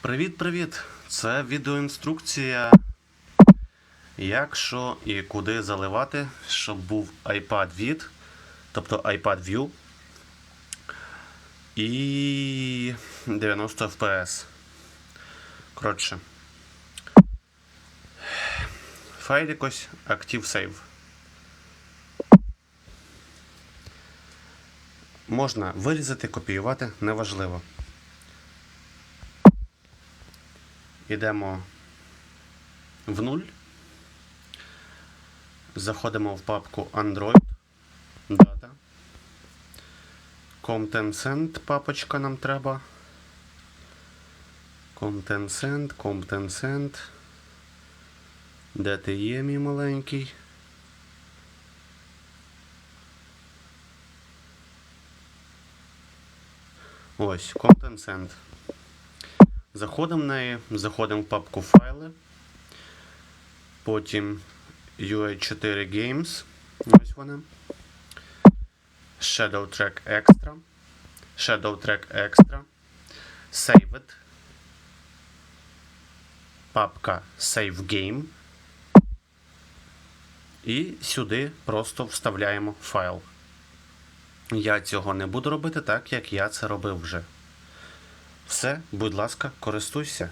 Привіт-привіт! Це відеоінструкція, як що і куди заливати, щоб був iPad від, тобто iPad View і 90 FPS. Коротше. Файл якось ActiveSave. Можна вирізати, копіювати, неважливо. Йдемо в нуль. Заходимо в папку Android. Data. ContentSent папочка нам треба. Content Content Де ти є, мій маленький? Ось, Content. Заходимо в неї, заходимо в папку файли. Потім UA4 Games. Ось вони. Shadow Track Extra. Shadow Track Extra. Save it. Папка Save Game. І сюди просто вставляємо файл. Я цього не буду робити так, як я це робив вже. Все, будь ласка, користуйся.